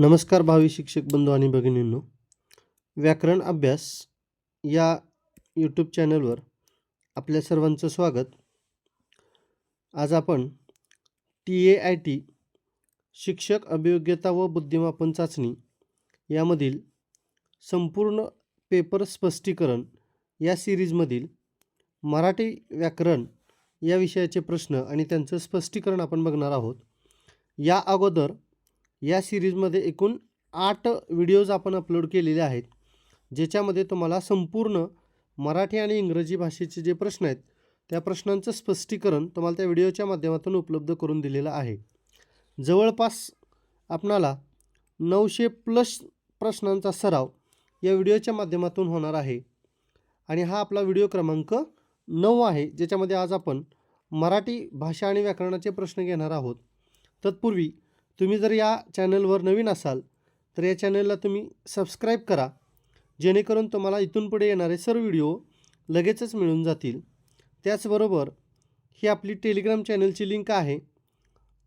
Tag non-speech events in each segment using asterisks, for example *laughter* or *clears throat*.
नमस्कार भावी शिक्षक बंधू आणि भगिनींनो. व्याकरण अभ्यास या यूट्यूब चॅनलवर आपल्या सर्वांचं स्वागत. आज आपण टी ए आय टी शिक्षक अभियोग्यता व बुद्धिमापन चाचणी यामधील संपूर्ण पेपर स्पष्टीकरण या सिरीजमधील मराठी व्याकरण या विषयाचे प्रश्न आणि त्यांचं स्पष्टीकरण आपण बघणार आहोत. या अगोदर या सिरीजमध्ये एकूण आठ व्हिडिओज आपण अपलोड केलेले आहेत ज्याच्यामध्ये तुम्हाला संपूर्ण मराठी आणि इंग्रजी भाषेचे जे प्रश्न आहेत त्या प्रश्नांचं स्पष्टीकरण तुम्हाला त्या व्हिडिओच्या माध्यमातून उपलब्ध करून दिलेलं आहे. जवळपास आपणाला नऊशे प्लस प्रश्नांचा सराव या व्हिडिओच्या माध्यमातून होणार आहे. आणि हा आपला व्हिडिओ क्रमांक नऊ आहे ज्याच्यामध्ये आज आपण मराठी भाषा आणि व्याकरणाचे प्रश्न घेणार आहोत. तत्पूर्वी तुम्ही जर या चॅनलवर नवीन असाल तर या चॅनलला तुम्ही सबस्क्राईब करा जेणेकरून तुम्हाला इथून पुढे येणारे सर्व व्हिडिओ लगेचच मिळून जातील. त्याचबरोबर ही आपली टेलिग्राम चॅनलची लिंक आहे.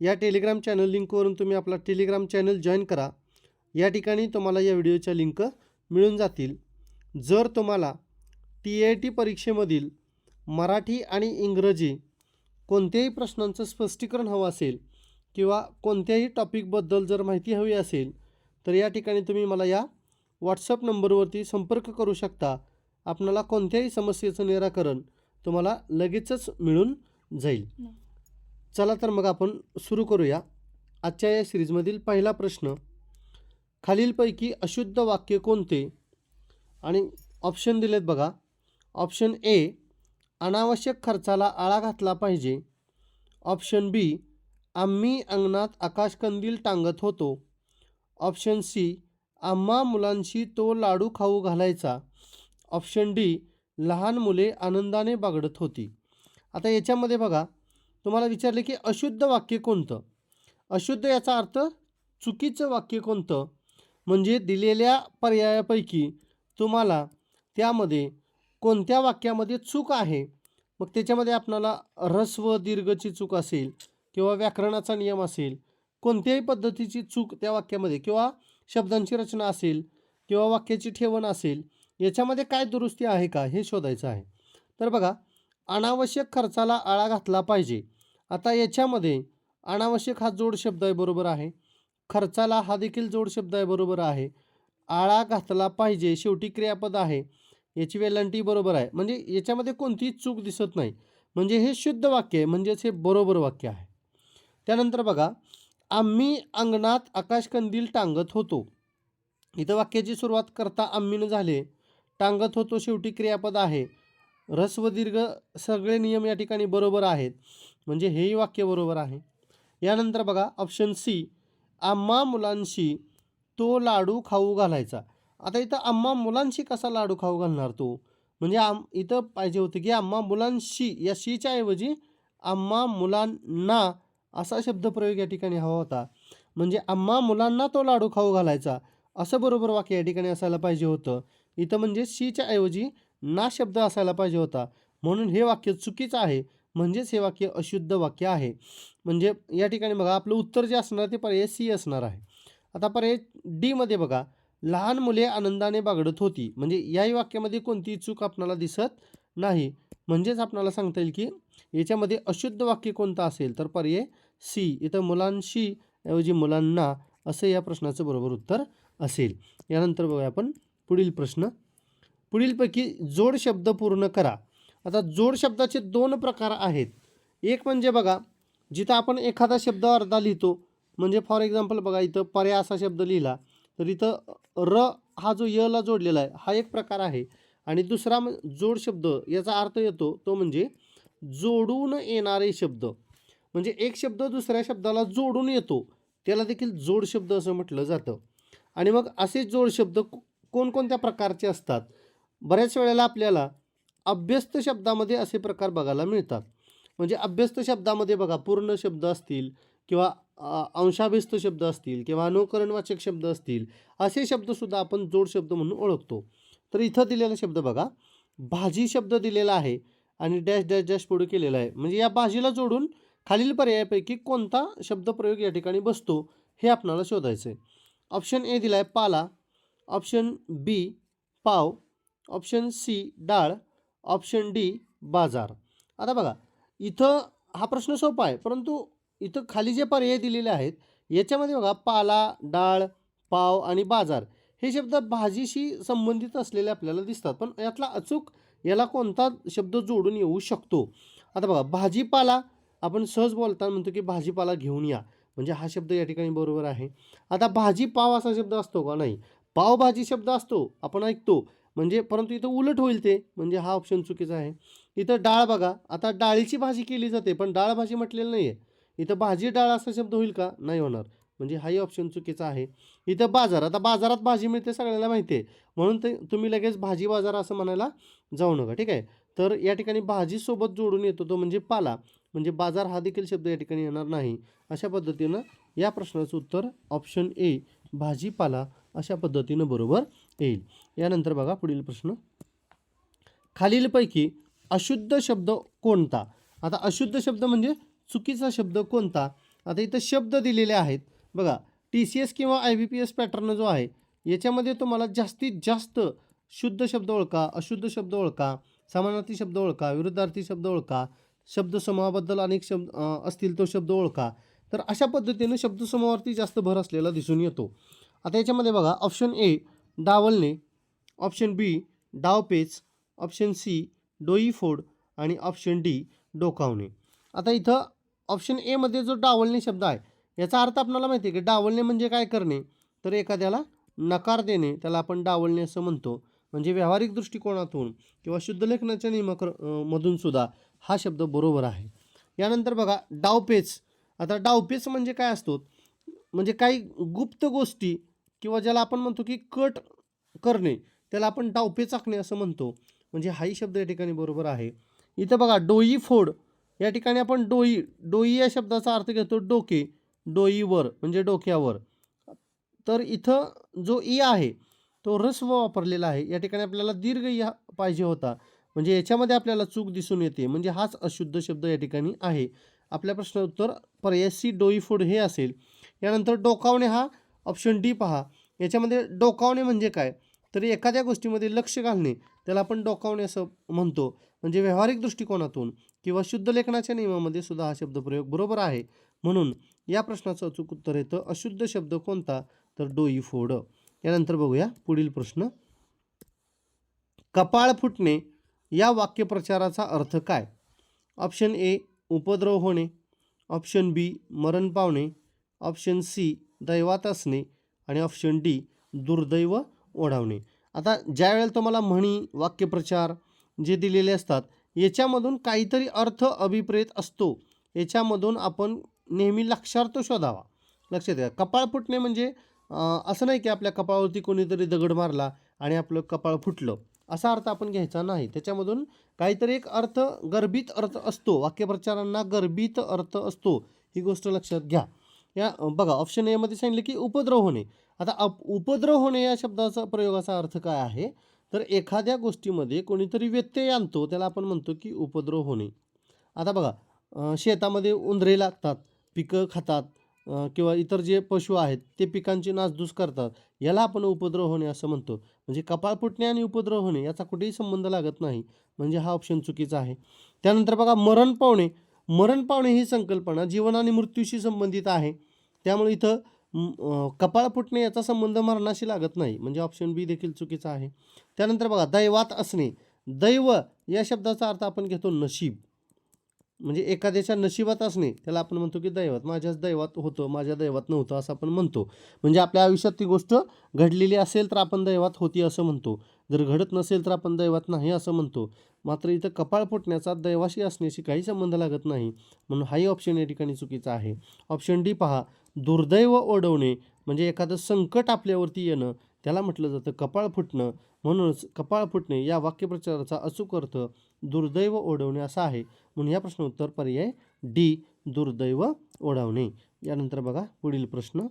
या टेलिग्राम चॅनल लिंकवरून तुम्ही आपला टेलिग्राम चॅनल जॉईन करा. या ठिकाणी तुम्हाला या व्हिडिओच्या लिंक मिळून जातील. जर तुम्हाला टी आय टी परीक्षेमधील मराठी आणि इंग्रजी कोणत्याही प्रश्नांचं स्पष्टीकरण हवं असेल किंवा कोणत्याही टॉपिकबद्दल जर माहिती हवी असेल तर या ठिकाणी तुम्ही मला या व्हॉट्सअप नंबरवरती संपर्क करू शकता. आपणाला कोणत्याही समस्येचं निराकरण तुम्हाला लगेचच मिळून जाईल. चला तर मग आपण सुरू करूया आजच्या या सिरीजमधील पहिला प्रश्न. खालीलपैकी अशुद्ध वाक्य कोणते? आणि ऑप्शन दिलेत बघा. ऑप्शन ए अनावश्यक खर्चाला आळा घातला पाहिजे. ऑप्शन बी आम्ही अंगणात आकाशकंदील टांगत होतो. ऑप्शन सी आम्हा मुलांशी तो लाडू खाऊ घालायचा. ऑप्शन डी लहान मुले आनंदाने बागडत होती. आता याच्यामध्ये बघा तुम्हाला विचारले की अशुद्ध वाक्य कोणतं? अशुद्ध याचा अर्थ चुकीचं वाक्य कोणतं? म्हणजे दिलेल्या पर्यायापैकी तुम्हाला त्यामध्ये कोणत्या वाक्यामध्ये चूक आहे? मग त्याच्यामध्ये आपणाला ह्रस्व दीर्घची चूक असेल किंवा व्याकरणाचा नियम असेल कोणत्याही पद्धतीची चूक त्या वाक्यामध्ये किंवा शब्दांची रचना असेल किंवा वाक्याची ठेवण असेल याच्यामध्ये काय दुरुस्ती आहे का हे शोधायचं आहे. तर बघा अनावश्यक खर्चाला आळा घातला पाहिजे. आता याच्यामध्ये अनावश्यक हा जोड शब्द आहे बरोबर आहे. खर्चाला हा देखील जोड शब्द आहे बरोबर आहे. आळा घातला पाहिजे शेवटी क्रियापद आहे. याची वेलांटी बरोबर आहे. म्हणजे याच्यामध्ये कोणतीही चूक दिसत नाही. म्हणजे हे शुद्ध वाक्य आहे म्हणजेच हे बरोबर वाक्य आहे. त्यानंतर बघा आम्ही अंगणात आकाशकंदील टांगत होतो. इथं वाक्याची सुरुवात करता आम्हीनं झाले. टांगत होतो शेवटी क्रियापद आहे. ह्रस्व दीर्घ सगळे नियम या ठिकाणी बरोबर आहेत. म्हणजे हेही वाक्य बरोबर आहे. यानंतर बघा ऑप्शन सी आम्हा मुलांशी तो लाडू खाऊ घालायचा. आता इथं आम्हा मुलांशी कसा लाडू खाऊ घालणार तो? म्हणजे आम इथं पाहिजे होतं की आम्हा मुलांशी या शीच्या ऐवजी आम्हा मुलांना असा शब्दप्रयोग या ठिकाणी हवा होता. म्हणजे आम्हा मुलांना तो लाडू खाऊ घालायचा. असं बरोबर वाक्य या ठिकाणी असायला पाहिजे होतं. इथं म्हणजे शीच्या ऐवजी ना शब्द असायला पाहिजे होता. म्हणून हे वाक्य चुकीचं आहे. म्हणजेच हे वाक्य अशुद्ध वाक्य आहे. म्हणजे या ठिकाणी बघा आपलं उत्तर जे असणार ते पर्याय सी असणार आहे. आता पर्याय डीमध्ये बघा लहान मुले आनंदाने बागडत होती. म्हणजे याही वाक्यामध्ये कोणतीही चूक आपणाला दिसत नाही. म्हणजेच आपणाला सांगता येईल की याच्यामध्ये अशुद्ध वाक्य कोणतं असेल तर पर्याय सी. इथं मुलांशी ऐवजी मुलांना असं या प्रश्नाचं बरोबर उत्तर असेल. यानंतर बघूया आपण पुढील प्रश्न. पुढीलपैकी जोड शब्द पूर्ण करा. आता जोड शब्दाचे दोन प्रकार आहेत. एक म्हणजे बघा जिथं आपण एखादा शब्द अर्धा लिहितो म्हणजे फॉर एक्झाम्पल बघा इथं पर्याय असा शब्द लिहिला तर इथं र हा जो यला जोडलेला आहे हा एक प्रकार आहे. आणि दुसरा जोड शब्द याचा अर्थ येतो तो म्हणजे जोडून येणारे शब्द. म्हणजे एक शब्द दुसऱ्या शब्दाला जोडून येतो त्याला देखील जोड शब्द असं म्हटलं जातं. आणि मग असे जोड शब्द कोणकोणत्या प्रकारचे असतात? बऱ्याच वेळेला आपल्याला अभ्यस्त शब्दामध्ये असे प्रकार बघायला मिळतात. म्हणजे अभ्यस्त शब्दामध्ये बघा पूर्ण शब्द असतील किंवा अंशाभ्यस्त शब्द असतील किंवा अनुकरणवाचक शब्द असतील असे शब्दसुद्धा आपण जोड शब्द म्हणून ओळखतो. तर इथं दिलेला शब्द बघा. भाजी शब्द दिलेला आहे आणि डॅश डॅश डॅश पुढे केलेला आहे. म्हणजे या भाजीला जोडून खालील पर्यायापैकी कोणता शब्दप्रयोग या ठिकाणी बसतो हे आपणाला शोधायचं आहे ऑप्शन ए दिला आहे पाला. ऑप्शन बी पाव. ऑप्शन सी डाळ. ऑप्शन डी बाजार. आता बघा इथं हा प्रश्न सोपा आहे परंतु इथं खाली जे पर्याय दिलेले आहेत याच्यामध्ये बघा पाला डाळ पाव आणि बाजार हे शब्द भाजीशी संबंधित असलेले आपल्याला दिसतात पण यातला अचूक याला कोणता शब्द जोडून येऊ शकतो? आता बघा भाजीपाला आपण सहज बोलताना म्हणतो की भाजीपाला घेऊन या. म्हणजे हा शब्द या ठिकाणी बरोबर आहे. आता भाजी पाव असा शब्द असतो का? नाही. पावभाजी शब्द असतो आपण ऐकतो. म्हणजे परंतु इथं उलट होईल ते. म्हणजे हा ऑप्शन चुकीचा आहे. इथं डाळ बघा आता डाळीची भाजी केली जाते पण डाळ भाजी म्हटलेलं नाही आहे इथं भाजी डाळ असा शब्द होईल का? नाही होणार. म्हणजे हाही ऑप्शन चुकीचा आहे. इथं बाजार आता बाजारात भाजी मिळते सगळ्याला माहिती आहे. म्हणून ते तुम्ही लगेच भाजी बाजार असं म्हणायला जाऊ नका ठीक आहे? तर या ठिकाणी भाजीसोबत जोडून येतो तो म्हणजे पाला. म्हणजे बाजार हा देखील शब्द या ठिकाणी येणार नाही. अशा पद्धतीनं या प्रश्नाचं उत्तर ऑप्शन ए भाजीपाला अशा पद्धतीनं बरोबर येईल. यानंतर बघा पुढील प्रश्न. खालीलपैकी अशुद्ध शब्द कोणता? आता अशुद्ध शब्द म्हणजे चुकीचा शब्द कोणता? आता इथं शब्द दिलेले आहेत. बघा टी सी एस किंवा I B P S pattern जो आहे याच्यामध्ये तुम्हाला जास्तीत जास्त शुद्ध शब्द ओळखा अशुद्ध शब्द ओळखा समानार्थी शब्द ओळखा विरुद्धार्थी शब्द ओळखा शब्दसमूहाबद्दल अनेक शब्द असतील तो शब्द ओळखा. तर अशा पद्धतीनं शब्दसमूहावरती जास्त भर असलेला दिसून येतो. आता याच्यामध्ये बघा ऑप्शन ए डावलणे ऑप्शन बी डावपेच ऑप्शन सी डोई फोड आणि ऑप्शन डी डोकावणे. आता इथं ऑप्शन एमध्ये जो डावलणे शब्द आहे याचा अर्थ आपल्याला माहिती आहे की डावलणे म्हणजे काय करणे? तर एखाद्याला नकार देणे त्याला आपण डावलणे असं म्हणतो. म्हणजे व्यावहारिक दृष्टिकोनातून किंवा शुद्धलेखनाच्या नियमक मधूनसुद्धा मधून सुद्धा हा शब्द बरोबर आहे. यानंतर बघा डावपेच. आता डावपेच म्हणजे काय असतो? म्हणजे काही गुप्त गोष्टी किंवा ज्याला आपण म्हणतो की कट करणे त्याला आपण डावपेच आखणे असं म्हणतो. म्हणजे हाही शब्द या ठिकाणी बरोबर आहे. इथं बघा डोई फोड. या ठिकाणी आपण डोई डोई या शब्दाचा अर्थ घेतो डोके. डोईवर म्हणजे डोक्यावर. तर इथं जो ई आहे तो रस्व वापरलेला आहे. या ठिकाणी आपल्याला दीर्घ या पाहिजे होता. म्हणजे याच्यामध्ये आपल्याला चूक दिसून येते. म्हणजे हाच अशुद्ध शब्द या ठिकाणी आहे. आपल्या प्रश्न उत्तर पर्याय सी डोई फूड हे असेल. यानंतर डोकावणे हा ऑप्शन डी पहा. याच्यामध्ये डोकावणे म्हणजे काय? तर एखाद्या गोष्टीमध्ये लक्ष घालणे त्याला आपण डोकावणे असं म्हणतो. म्हणजे व्यावहारिक दृष्टिकोनातून किंवा शुद्ध लेखनाच्या नियमामध्ये सुद्धा हा शब्दप्रयोग बरोबर आहे. म्हणून या प्रश्नाचं अचूक उत्तर येतं. अशुद्ध शब्द कोणता? तर डोई फोड. यानंतर बघूया पुढील प्रश्न. कपाळ फुटणे या वाक्यप्रचाराचा अर्थ काय? ऑप्शन ए उपद्रव होणे. ऑप्शन बी मरण पावणे. ऑप्शन सी दैवात असणे. आणि ऑप्शन डी दुर्दैव ओढावणे. आता ज्या वेळेला तुम्हाला म्हणी वाक्यप्रचार जे दिलेले असतात याच्यामधून काहीतरी अर्थ अभिप्रेत असतो. याच्यामधून आपण नेहमी लक्षार्थ शोधावा. लक्षात घ्या कपाळ फुटणे म्हणजे असं नाही की आपल्या कपाळावरती कोणीतरी दगड मारला आणि आपलं कपाळ फुटलं. असा अर्थ आपण घ्यायचा नाही. त्याच्यामधून काहीतरी एक अर्थ गर्भित अर्थ असतो. वाक्यप्रचारांना गर्भित अर्थ असतो. ही गोष्ट लक्षात घ्या. या बघा ऑप्शन एमध्ये सांगितलं की उपद्रव होणे. आता अप उपद्रव होणे या शब्दाचा प्रयोगाचा अर्थ काय आहे? तर एखाद्या गोष्टीमध्ये कोणीतरी व्यत्यय आणतो. त्याला आपण म्हणतो की उपद्रव होणे. आता बघा शेतामध्ये उंदरे लागतात. पिकं खातात किंवा इतर जे पशु आहेत ते पिकांची नासधूस करतात याला आपण उपद्रव होणे असं म्हणतो. म्हणजे कपाळ फुटणे आणि उपद्रव होणे याचा कुठेही संबंध लागत नाही. म्हणजे हा ऑप्शन चुकीचा आहे. त्यानंतर बघा मरण पावणे. मरण पावणे ही संकल्पना जीवन आणि मृत्यूशी संबंधित आहे. त्यामुळे इथं कपाळ फुटणे याचा संबंध मरणाशी लागत नाही. म्हणजे ऑप्शन बी देखील चुकीचा आहे. त्यानंतर बघा दैवात असणे. दैव या शब्दाचा अर्थ आपण घेतो नशीब. म्हणजे एखाद्याच्या नशिबात असणे त्याला आपण म्हणतो की दैवात. माझ्याच दैवात होतं माझ्या दैवात नव्हतं असं आपण म्हणतो. म्हणजे आपल्या आयुष्यात ती गोष्ट घडलेली असेल तर आपण दैवात होती असं म्हणतो. जर घडत नसेल तर आपण दैवात नाही असं म्हणतो. मात्र इथं कपाळ फुटण्याचा दैवाशी असण्याशी काही संबंध लागत नाही. म्हणून हाही ऑप्शन या ठिकाणी चुकीचा आहे. ऑप्शन डी पहा. दुर्दैव ओढवणे म्हणजे एखादं संकट आपल्यावरती येणं त्याला म्हटलं जातं कपाळ फुटणं. म्हणूनच कपाळ फुटणे या वाक्यप्रचाराचा अचूक अर्थ दुर्दैव ओढवणे असा आहे. म्हणून या प्रश्न उत्तर पर्याय डी दुर्दैव ओढावणे. यानंतर बघा पुढील प्रश्न.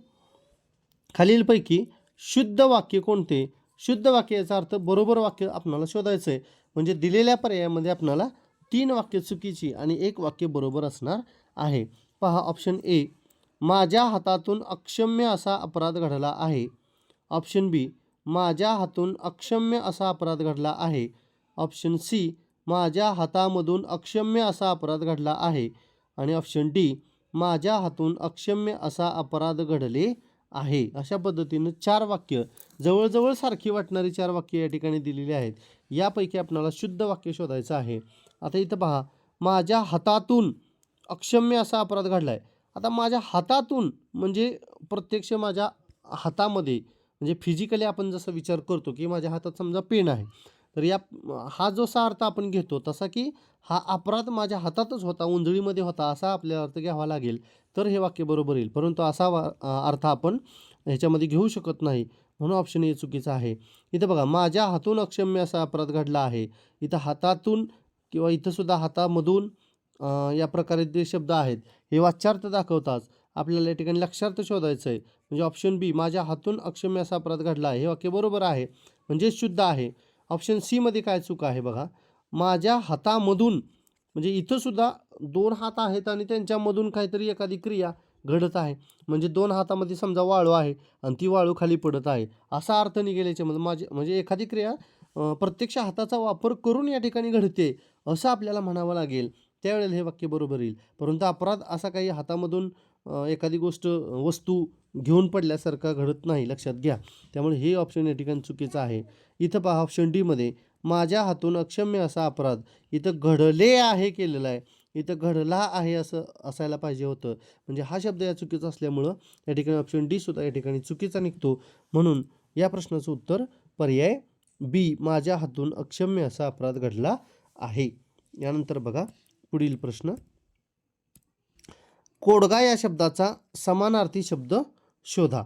खालीलपैकी शुद्ध वाक्य कोणते? शुद्ध वाक्य याचा अर्थ बरोबर वाक्य आपणाला शोधायचं आहे म्हणजे दिलेल्या पर्यायामध्ये आपणाला तीन वाक्य चुकीची आणि एक वाक्य बरोबर असणार आहे. पहा ऑप्शन ए. माझ्या हातातून अक्षम्य असा अपराध घडला आहे. ऑप्शन बी माझ्या हातून अक्षम्य असा अपराध घडला आहे. ऑप्शन सी माझ्या हातामधून अक्षम्य असा अपराध घडला आहे. आणि ऑप्शन डी माझ्या हातून अक्षम्य असा अपराध घडले आहे. अशा पद्धतीनं चार वाक्य जवळजवळ सारखी वाटणारी चार वाक्य या ठिकाणी दिलेली आहेत. यापैकी आपणाला शुद्ध वाक्य शोधायचं आहे. आता इथं पहा माझ्या हातातून अक्षम्य असा अपराध घडला आहे आता माझ्या हातातून म्हणजे प्रत्यक्ष माझ्या हातामध्ये म्हणजे फिजिकली आपण जसा विचार करतो की माझ्या हातात समजा पेन आहे तर या हा जसा अर्थ आपण घेतो तसा की हा अपराध माझ्या हातातच होता उंजळीमध्ये होता असा आपल्याला अर्थ घ्यावा लागेल तर हे वाक्य बरोबर येईल. परंतु असा वा अर्थ आपण ह्याच्यामध्ये घेऊ शकत नाही म्हणून ऑप्शन ए चुकीचा आहे. इथं बघा माझ्या हातून अक्षम्य असा अपराध घडला आहे. इथं हातातून किंवा इथंसुद्धा हातामधून या प्रकारे जे शब्द आहेत हे वाच्यार्थ दाखवताच. आपल्याला या ठिकाणी लक्षार्थ शोधायचं आहे. म्हणजे ऑप्शन बी माझ्या हातून अक्षम्य असा अपराध घडला आहे. हे वाक्य बरोबर आहे. म्हणजे शुद्ध आहे. ऑप्शन सीमध्ये काय चूक आहे बघा. माझ्या हातामधून म्हणजे इथंसुद्धा दोन हात आहेत आणि त्यांच्यामधून काहीतरी एखादी क्रिया घडत आहे. म्हणजे दोन हातामध्ये समजा वाळू आहे आणि ती वाळू खाली पडत आहे. असा अर्थ निघेल याच्यामध्ये. माझे म्हणजे एखादी क्रिया प्रत्यक्ष हाताचा वापर करून या ठिकाणी घडते असं आपल्याला म्हणावं लागेल. त्यावेळेला हे वाक्य बरोबर येईल. परंतु अपराध असा काही हातामधून एखादी गोष्ट वस्तू घेऊन पडल्यासारखा घडत नाही लक्षात घ्या. त्यामुळे हे ऑप्शन या ठिकाणी चुकीचं आहे. इथं पहा ऑप्शन डीमध्ये माझ्या हातून अक्षम्य असा अपराध इथं घडले आहे केलेला आहे इथं घडला आहे असं असायला पाहिजे होतं. म्हणजे हा शब्द या चुकीचा असल्यामुळं या ठिकाणी ऑप्शन डी सुद्धा या ठिकाणी चुकीचा निघतो. म्हणून या प्रश्नाचं उत्तर पर्याय बी माझ्या हातून अक्षम्य असा अपराध घडला आहे. यानंतर बघा पुढील प्रश्न. कोडगा या शब्दाचा समानार्थी शब्द शोधा.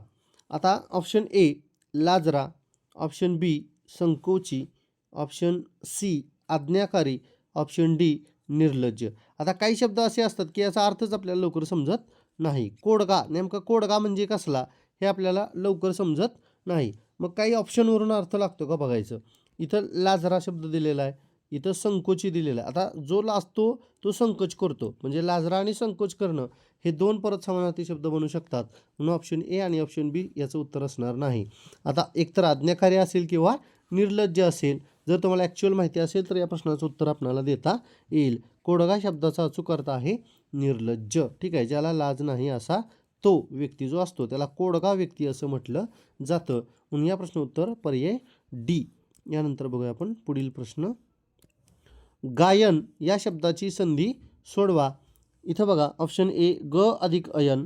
आता ऑप्शन ए लाजरा. ऑप्शन बी संकोची. ऑप्शन सी आज्ञाकारी. ऑप्शन डी निर्लज्ज. आता काही शब्द असे असतात की याचा अर्थच आपल्याला लवकर समजत नाही. कोडगा नेमका कोडगा म्हणजे कसला हे आपल्याला लवकर समजत नाही. मग काही ऑप्शनवरून अर्थ लागतो का बघायचं? इथं लाजरा शब्द दिलेला आहे. इथं संकोची दिलेला आता जो लाजतो तो संकोच करतो. म्हणजे लाजरा आणि संकोच करणं हे दोन परत समानार्थी शब्द बनू शकतात. म्हणून ऑप्शन ए आणि ऑप्शन बी याचं उत्तर असणार नाही. आता एकतर आज्ञाकारी असेल किंवा निर्लज्ज असेल जर तुम्हाला ॲक्च्युअल माहिती असेल तर या प्रश्नाचं उत्तर आपणाला देता येईल. कोडगा शब्दाचा अचूक अर्थ आहे निर्लज्ज. ठीक आहे? ज्याला लाज नाही असा तो व्यक्ती जो असतो त्याला कोडगा व्यक्ती असं म्हटलं जातं. म्हणून या प्रश्न उत्तर पर्याय डी यानंतर बघूया आपण पुढील प्रश्न. गायन या शब्दाची संधी सोडवा. इथं बघा ऑप्शन ए ग अधिक अयन.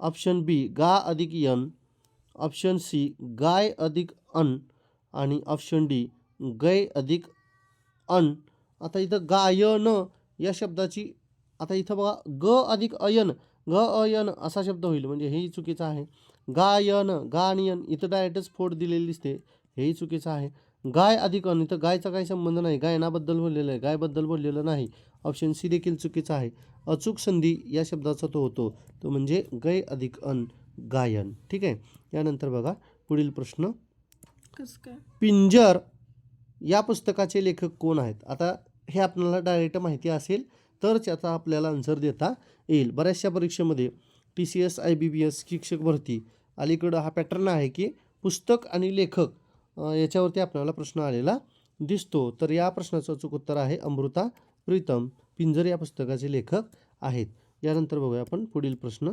ऑप्शन बी गा अधिक यन. ऑप्शन सी गाय अधिक अन. आणि ऑप्शन डी गय अधिक अन. आता इथं गायन या शब्दाची आता इथं बघा ग अधिक अयन. ग अयन असा शब्द होईल म्हणजे हेही चुकीचं आहे. गायन गानियन इथं डायरेक्टच फोड दिलेली दिसते. हेही चुकीचं आहे. गाय अधिक अन इथं गायचा काही संबंध नाही. गायनाबद्दल बोललेलं आहे. गायबद्दल बोललेलं नाही. ऑप्शन सी देखील चुकीचा आहे. अचूक संधी या शब्दाचा तो होतो. तो म्हणजे गय अधिक अन गायन. ठीक आहे? यानंतर बघा पुढील प्रश्न. पिंजर या पुस्तकाचे लेखक कोण आहेत? आता हे आपल्याला डायरेक्ट माहिती असेल तर त्याचा आपल्याला आन्सर देता येईल. बऱ्याचशा परीक्षेमध्ये T C S I B B S शिक्षक भरती. अलीकडं हा पॅटर्न आहे की पुस्तक आणि लेखक याच्यावरती आपल्याला प्रश्न आलेला दिसतो. तर या प्रश्नाचं अचूक उत्तर आहे अमृता प्रीतम पिंजर या पुस्तकाचे लेखक आहेत. यानंतर बघूया आपण पुढील प्रश्न.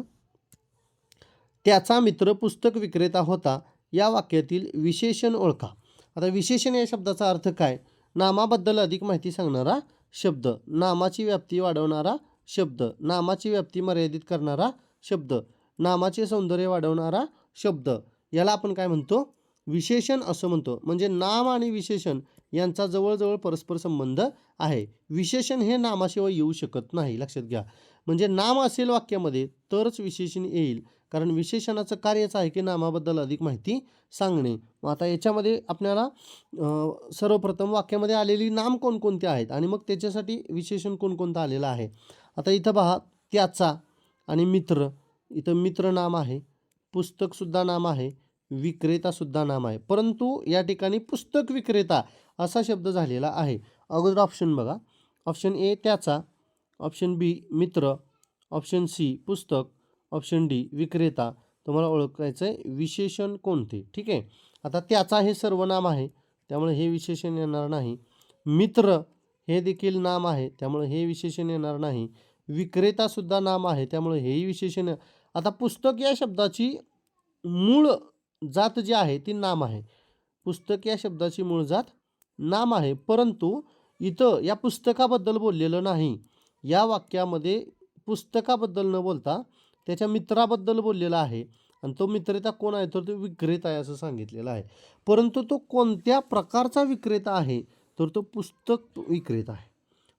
त्याचा मित्र पुस्तक विक्रेता होता या वाक्यातील विशेषण ओळखा. आता विशेषण या शब्दाचा अर्थ काय? नामाबद्दल अधिक माहिती सांगणारा शब्द. नामाची व्याप्ती वाढवणारा शब्द. नामाची व्याप्ती मर्यादित करणारा शब्द. नामाचे सौंदर्य वाढवणारा शब्द. याला आपण काय म्हणतो? विशेषण असं म्हणतो. म्हणजे नाम आणि विशेषण यांचा जवळजवळ परस्पर संबंध आहे. विशेषण हे नामाशिवाय येऊ शकत नाही. लक्षात घ्या. म्हणजे नाम असेल वाक्यामध्ये तरच विशेषण येईल. कारण विशेषणाचं कार्यच आहे की नामाबद्दल अधिक माहिती सांगणे. मग आता याच्यामध्ये आपल्याला सर्वप्रथम वाक्यामध्ये आलेली नाम कोणकोणते आहेत? आणि मग त्याच्यासाठी विशेषण कोणकोणतं आलेलं आहे? आता इथं पहा त्याचा आणि मित्र. इथं मित्र नाम आहे. पुस्तकसुद्धा नाम आहे. विक्रेतासुद्धा नाम आहे. परंतु या ठिकाणी पुस्तक विक्रेता असा शब्द झालेला आहे. अगोदर ऑप्शन बघा. ऑप्शन ए त्याचा. ऑप्शन बी मित्र. ऑप्शन सी पुस्तक. ऑप्शन डी विक्रेता. तुम्हाला ओळखायचं आहे विशेषण कोणते? ठीक आहे? आता त्याचा हे सर्वनाम आहे. त्यामुळे हे विशेषण येणार नाही. मित्र हे देखील नाम आहे. त्यामुळे हे विशेषण येणार नाही. विक्रेतासुद्धा नाम आहे. त्यामुळे हेही विशेषण. आता पुस्तक या शब्दाची मूळ जात जी आहे ती नाम आहे. पुस्तक या शब्दाची मूळ जात नाम आहे. परंतु इथं या पुस्तकाबद्दल बोललेलं नाही. या वाक्यामध्ये पुस्तकाबद्दल न बोलता त्याच्या मित्राबद्दल बोललेला आहे. आणि तो मित्रेता कोण आहे? तर तो विक्रेता आहे असं सांगितलेलं आहे. परंतु तो कोणत्या प्रकारचा विक्रेता आहे? तर तो पुस्तक विक्रेता आहे.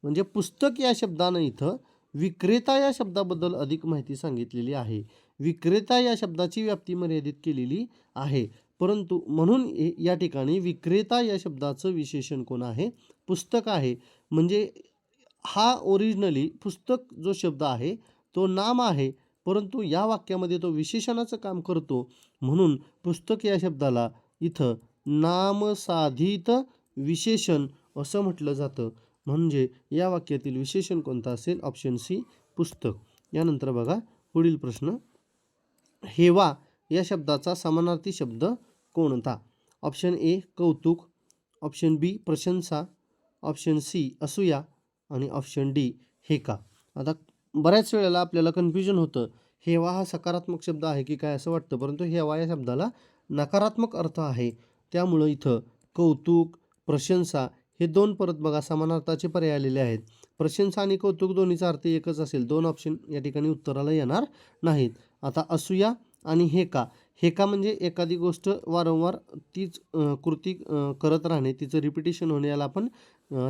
म्हणजे पुस्तक या शब्दानं इथं विक्रेता या शब्दाबद्दल अधिक माहिती सांगितलेली आहे. विक्रेता या शब्दाची व्याप्ती मर्यादित केलेली आहे. परंतु म्हणून या ठिकाणी विक्रेता या शब्दाचं विशेषण कोण आहे? पुस्तक आहे. म्हणजे हा ओरिजिनली पुस्तक जो शब्द आहे तो नाम आहे. परंतु या वाक्यामध्ये तो विशेषणाचं काम करतो. म्हणून पुस्तक या शब्दाला इथं नामसाधित विशेषण असं म्हटलं जातं. म्हणजे या वाक्यातील विशेषण कोणतं असेल? ऑप्शन सी पुस्तक. यानंतर बघा पुढील प्रश्न. हेवा या शब्दाचा समानार्थी शब्द कोणता? ऑप्शन ए कौतुक. ऑप्शन बी प्रशंसा. ऑप्शन सी असूया. आणि ऑप्शन डी हेका. आता बऱ्याच वेळेला आपल्याला कन्फ्युजन होतं. हेवा हा सकारात्मक शब्द आहे की काय असं वाटतं? परंतु हेवा या शब्दाला नकारात्मक अर्थ आहे. त्यामुळं इथं कौतुक प्रशंसा हे दोन परत बघा समानार्थाचे पर्याय आलेले आहेत. प्रशंसा आणि कौतुक दोन्हीचा अर्थ एकच असेल. दोन ऑप्शन या ठिकाणी उत्तराला येणार नाहीत. आता असूया आणि हे का? हे का म्हणजे एखादी गोष्ट वारंवार तीच कृती करत राहणे तिचं रिपिटेशन होणे याला आपण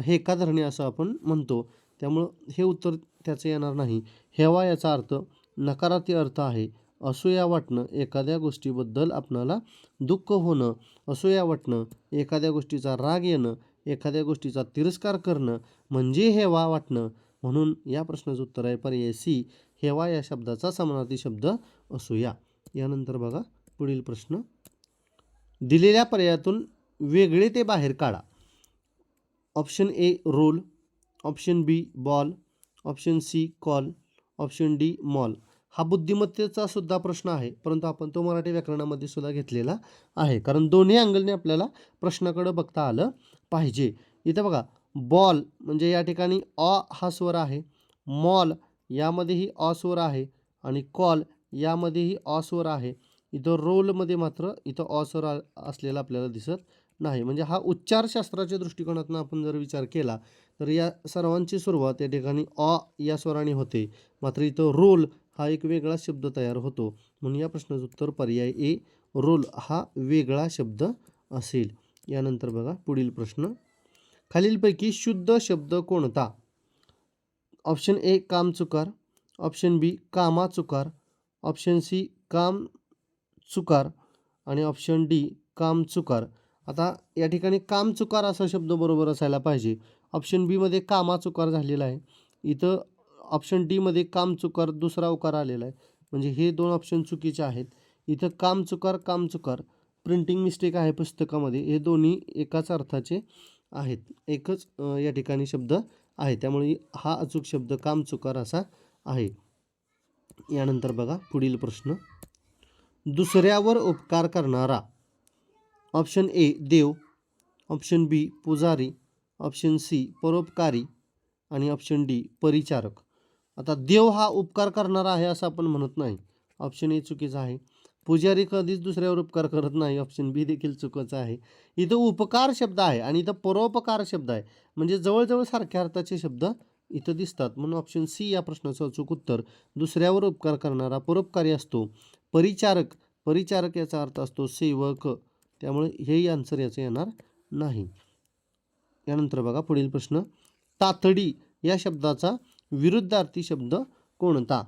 हे का धरणे असं आपण म्हणतो. त्यामुळं हे उत्तर त्याचं येणार नाही. हेवा याचा अर्थ नकारार्थी अर्थ आहे. असूया वाटणं एखाद्या गोष्टीबद्दल आपणाला दुःख होणं. असूया वाटणं एखाद्या गोष्टीचा राग येणं. एखाद्या गोष्टीचा तिरस्कार करणं. म्हणजे हेवा वाटणं. म्हणून या प्रश्नाचं उत्तर आहे पर्याय सी. हेवा या शब्दाचा समानार्थी शब्द असूया. यानंतर बघा पुढील प्रश्न. दिलेल्या पर्यायातून वेगळे ते बाहेर काढा. Option A roll. Option B ball. Option C call. Option D mall. हा बुद्धिमत्तेचा सुद्धा प्रश्न आहे परंतु आपण तो मराठी व्याकरणामध्ये सुद्धा घेतलेला आहे. कारण दोन्ही अँगलने आपल्याला प्रश्नाकडं बघता आलं पाहिजे. इथं बघा बॉल म्हणजे या ठिकाणी अ हा स्वर आहे मॉल यामध्येही ऑसवर स्वर आहे आणि कॉल यामध्येही ऑसवर स्वर आहे. इथं रोलमध्ये मात्र इथं ऑसवर स्वर असलेला आपल्याला दिसत नाही. म्हणजे हा उच्चारशास्त्राच्या दृष्टिकोनातून आपण जर विचार केला तर या सर्वांची सुरुवात या ठिकाणी ऑ या स्वराने होते. मात्र इथं रोल हा एक वेगळा शब्द तयार होतो. म्हणून या प्रश्नाचं उत्तर पर्याय ए रोल हा वेगळा शब्द असेल. यानंतर बघा पुढील प्रश्न. खालीलपैकी शुद्ध शब्द कोणता? ऑप्शन ए काम चुकार. Option B comma चुकार. Option C काम चुकार. आणि ऑप्शन डी काम चुकार. आता या ठिकाणी काम चुकार असा शब्द बरोबर असायला पाहिजे. ऑप्शन बीमध्ये कामा चुकार झालेला आहे. इथं ऑप्शन डीमध्ये काम चुकार दुसरा उकार आलेला आहे. म्हणजे हे दोन ऑप्शन चुकीचे आहेत. इथं काम चुकार काम चुकार. प्रिंटिंग मिस्टेक आहे पुस्तकामध्ये. हे दोन्ही एकाच अर्थाचे आहेत. एकच या ठिकाणी शब्द आहे. त्यामुळे हा अचूक शब्द काम चुकार असा आहे. यानंतर बघा पुढील प्रश्न. दुसऱ्यावर उपकार करणारा. Option A Dev. ऑप्शन बी पुजारी. ऑप्शन सी परोपकारी. आणि ऑप्शन डी परिचारक. आता देव हा उपकार करणारा आहे असं आपण म्हणत नाही. ऑप्शन ए चुकीचा आहे. पुजारी कधीच दुसऱ्यावर उपकार करत नाही. ऑप्शन बी देखील चुकीचं आहे. इथं उपकार शब्द आहे आणि इथं परोपकार शब्द आहे. म्हणजे जवळजवळ सारख्या अर्थाचे शब्द इथं दिसतात. म्हणून ऑप्शन सी या प्रश्नाचं अचूक उत्तर दुसऱ्यावर उपकार करणारा परोपकारी असतो. परिचारक परिचारक याचा अर्थ असतो सेवक. त्यामुळे हेही आन्सर याचं येणार नाही. यानंतर बघा पुढील प्रश्न. तातडी या शब्दाचा विरुद्धार्थी शब्द कोणता?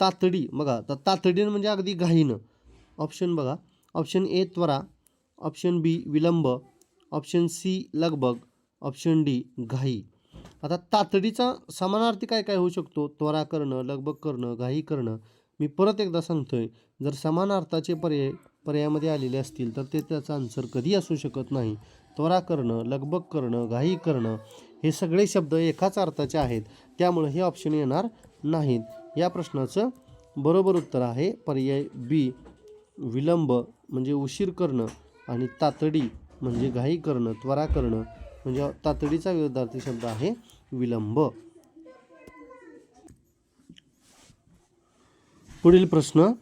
तातडी. बघा तर तातडीनं म्हणजे अगदी घाईनं. ऑप्शन बघा. ऑप्शन ए त्वरा ऑप्शन बी विलंब ऑप्शन सी लगबग ऑप्शन डी घाई. आता तातडीचा समानार्थी काय काय होऊ शकतो? त्वरा करणं लगबग करणं घाई करणं. मी परत एकदा सांगतो आहे जर समानार्थाचे पर्याय पर्यायामध्ये आलेले असतील तर ते त्याचा आन्सर कधी असू शकत नाही. त्वरा करणं लगबग करणं घाई करणं हे सगळे शब्द एकाच अर्थाचे आहेत. त्यामुळे हे ऑप्शन येणार नाहीत. या प्रश्नाचं बरोबर उत्तर आहे पर्याय बी. विलंब म्हणजे उशीर करणं आणि तातडी म्हणजे घाई करणं त्वरा करणं म्हणजे तातडीचा विरुद्धार्थी शब्द आहे विलंब. पुढील प्रश्न.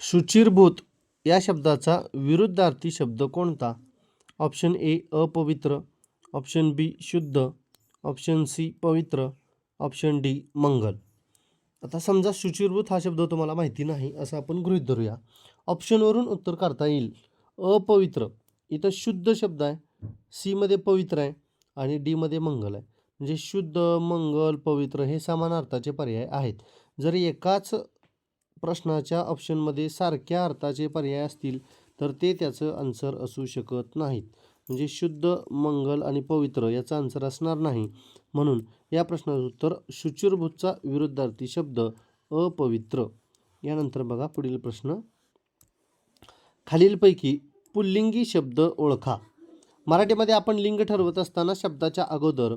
शुचिरभूत या शब्दाचा विरुद्धार्थी शब्द कोणता? ऑप्शन ए अपवित्र ऑप्शन बी शुद्ध ऑप्शन सी पवित्र ऑप्शन डी मंगल. आता समजा शुचिरभूत हा शब्द तुम्हाला माहिती नाही असं आपण गृहीत धरूया. ऑप्शनवरून उत्तर काढता येईल. अपवित्र. इथं शुद्ध शब्द आहे. सीमध्ये पवित्र आहे आणि डीमध्ये मंगल आहे. म्हणजे शुद्ध मंगल पवित्र हे समान अर्थाचे पर्याय आहेत. जर एकाच प्रश्नाच्या ऑप्शनमध्ये सारख्या अर्थाचे पर्याय असतील तर ते त्याचं आन्सर असू शकत नाहीत. म्हणजे शुद्ध मंगल आणि पवित्र याचा आन्सर असणार नाही. म्हणून या प्रश्नाचं उत्तर शुचिर्भूतचा विरुद्धार्थी शब्द अपवित्र. यानंतर बघा पुढील प्रश्न. खालीलपैकी पुल्लिंगी शब्द ओळखा. मराठीमध्ये आपण लिंग ठरवत असताना शब्दाच्या अगोदर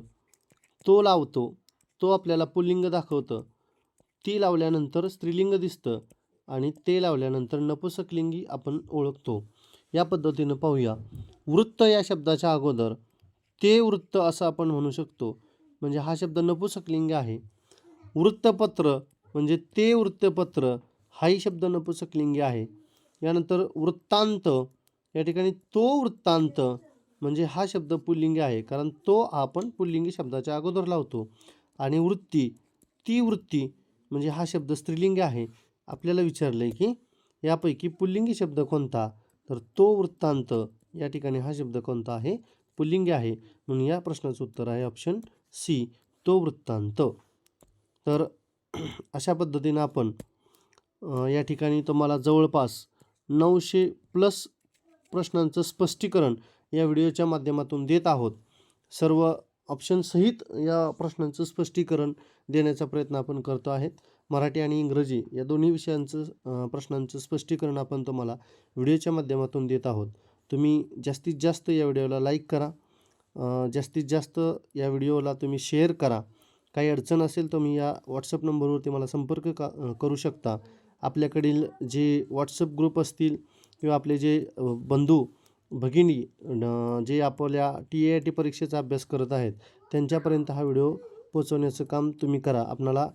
तो लावतो तो आपल्याला पुल्लिंग दाखवतं. ती लावल्यानंतर स्त्रीलिंग दिसतं आणि ते लावल्यानंतर नपुसकलिंगी आपण ओळखतो. या पद्धतीनं पाहूया. वृत्त या शब्दाच्या अगोदर ते वृत्त असं आपण म्हणू शकतो. म्हणजे हा शब्द नपुसकलिंग आहे. वृत्तपत्र म्हणजे ते वृत्तपत्र हाही शब्द नपुसकलिंगी आहे. यानंतर वृत्तांत या ठिकाणी तो वृत्तांत म्हणजे हा शब्द पुल्लिंगी आहे. कारण तो आपण पुल्लिंगी शब्दाच्या अगोदर लावतो. आणि वृत्ती ती वृत्ती म्हणजे हा शब्द स्त्रीलिंगी आहे. आपल्याला विचारलं आहे की यापैकी पुल्लिंगी शब्द कोणता? तर तो वृत्तांत या ठिकाणी हा शब्द कोणता आहे? पुल्लिंगी आहे. म्हणून या प्रश्नाचं उत्तर आहे ऑप्शन सी तो वृत्तांत. तर *clears throat* अशा पद्धतीनं आपण या ठिकाणी तुम्हाला जवळपास नऊशे प्लस प्रश्नांचं स्पष्टीकरण या व्हिडिओच्या माध्यमातून देत आहोत. सर्व ऑप्शनसहित या प्रश्नांचं स्पष्टीकरण देण्याचा प्रयत्न आपण करतो आहेत. मराठी आणि इंग्रजी या दोन्ही विषयांचं प्रश्नांचं स्पष्टीकरण आपण तुम्हाला व्हिडिओच्या माध्यमातून देत आहोत. तुम्ही जास्तीत जास्त या व्हिडिओला लाईक करा. जास्तीत जास्त या व्हिडिओला तुम्ही शेअर करा. काही अडचण असेल तर मी या व्हॉट्सअप नंबरवरती मला संपर्क का करू शकता. आपल्याकडील जे व्हॉट्सअप ग्रुप असतील किंवा आपले जे बंधू भगिनी जे आपल्या टी ए आय टी परीक्षेचा अभ्यास करत आहेत त्यांच्यापर्यंत हा व्हिडिओ पोचवण्याचं काम तुम्ही करा. आपणाला